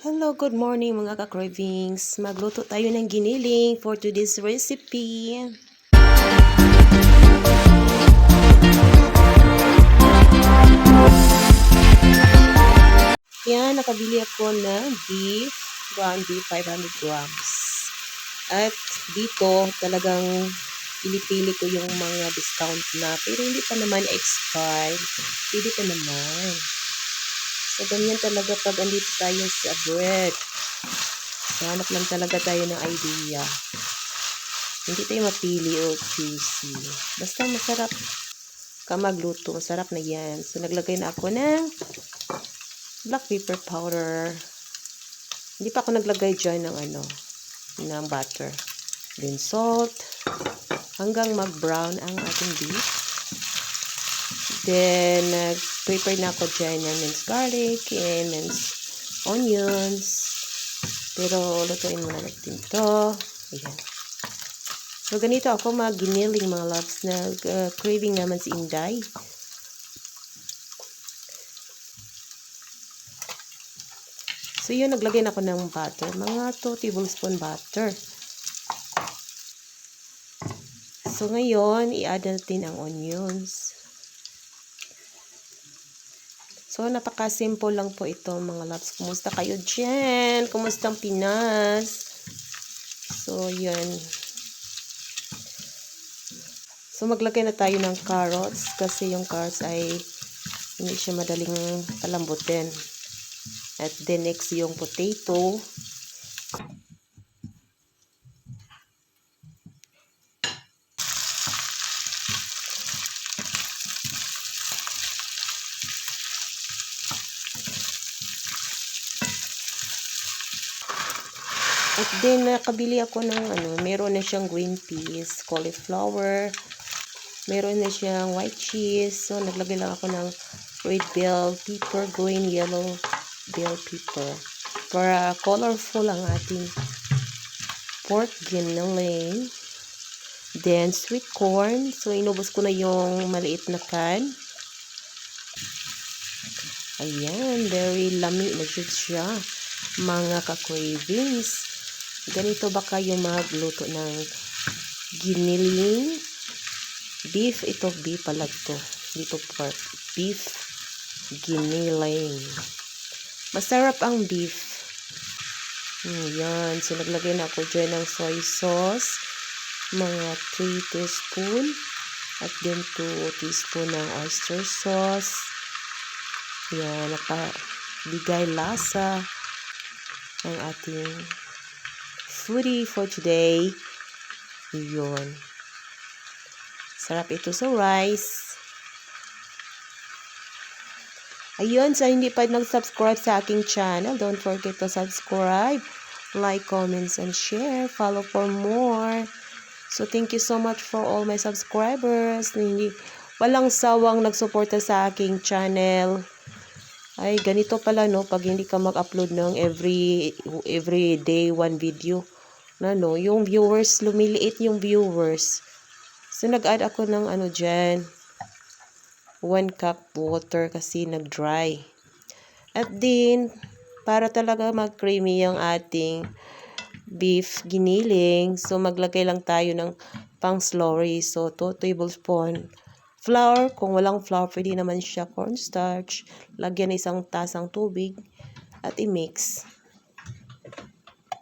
Hello, good morning mga ka-cravings. Magluto tayo ng giniling for today's recipe. Yan, nakabili ako ng beef, ground beef, 500 grams. At dito, talagang pinipili ko yung mga discount na, pero hindi pa naman expired. Pwede pa naman. So, ganyan talaga pag andito tayo sa bread. Hanap lang talaga tayo ng idea. Hindi tayo mapili o choosy. Basta masarap ka magluto. Masarap na yan. So, naglagay na ako ng black pepper powder. Hindi pa ako naglagay dyan ng ano, ng butter. Then salt. Hanggang mag-brown ang ating beef. Then, nag-prepare na ako dyan ng minced garlic and minced onions. Pero, lutuin muna natin to. Ayan. So, ganito ako mag-giniling mga loves na uh, craving naman si Inday. So, yun, naglagay na ako ng butter. Mga 2 tablespoon butter. So, ngayon, i-add natin ang onions. So, napaka-simple lang po ito mga loves. Kumusta kayo dyan? Kumusta ang Pinas? So, yan. So, maglagay na tayo ng carrots kasi yung carrots ay hindi siya madaling palambutin. At then, next yung potato. At then, nakabili ako ng ano, meron na siyang green peas, cauliflower, meron na siyang white cheese. So, naglagay lang ako ng red bell pepper, green, yellow bell pepper. Para colorful ang ating pork giniling. Then, sweet corn. So, inubos ko na yung maliit na can. Ayan, very lami na siya. Mga ka-cravings. Ganito ba kayo magluto ng giniling? Beef, ito beef pala to. Dito pork. Beef giniling. Masarap ang beef. Hmm, yan. So, naglagay na ako dyan ng soy sauce. Mga 3 teaspoon. At then 2 teaspoon ng oyster sauce. Yan. Nakabigay lasa ang ating foodie for today. Yun. Sarap ito sa rice. Ayun, sa hindi pa nag-subscribe sa aking channel, don't forget to subscribe, like, comments, and share. Follow for more. So, thank you so much for all my subscribers. Hindi, walang sawang nagsuporta sa aking channel. Ay, ganito pala, no? Pag hindi ka mag-upload ng every, every day, one video. Na, no? Yung viewers, lumiliit yung viewers. So, nag-add ako ng ano dyan. 1 cup water kasi nag-dry. At din, para talaga mag-creamy yung ating beef giniling, so maglagay lang tayo ng pang slurry. So, 2 tablespoon flour. Kung walang flour, pwede naman siya cornstarch. Lagyan isang tasang tubig at i-mix.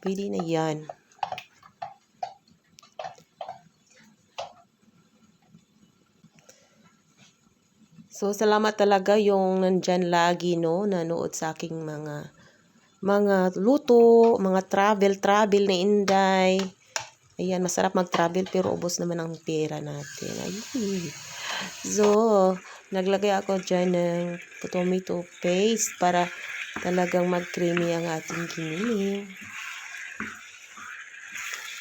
Pwede na yan. So, salamat talaga yung nandyan lagi, no, nanood sa aking mga mga luto, mga travel, travel ni Inday. Ayan, masarap mag-travel pero ubos naman ang pera natin. Ayun. So, naglagay ako dyan ng tomato paste para talagang mag-creamy ang ating giniling.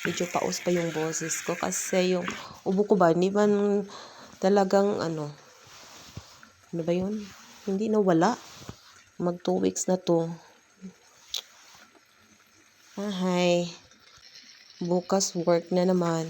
Medyo paus pa yung boses ko kasi yung ubo ko ba, hindi man talagang ano, ano ba yun? Hindi na wala. Mag 2 weeks na to. Ahay. Bukas work na naman.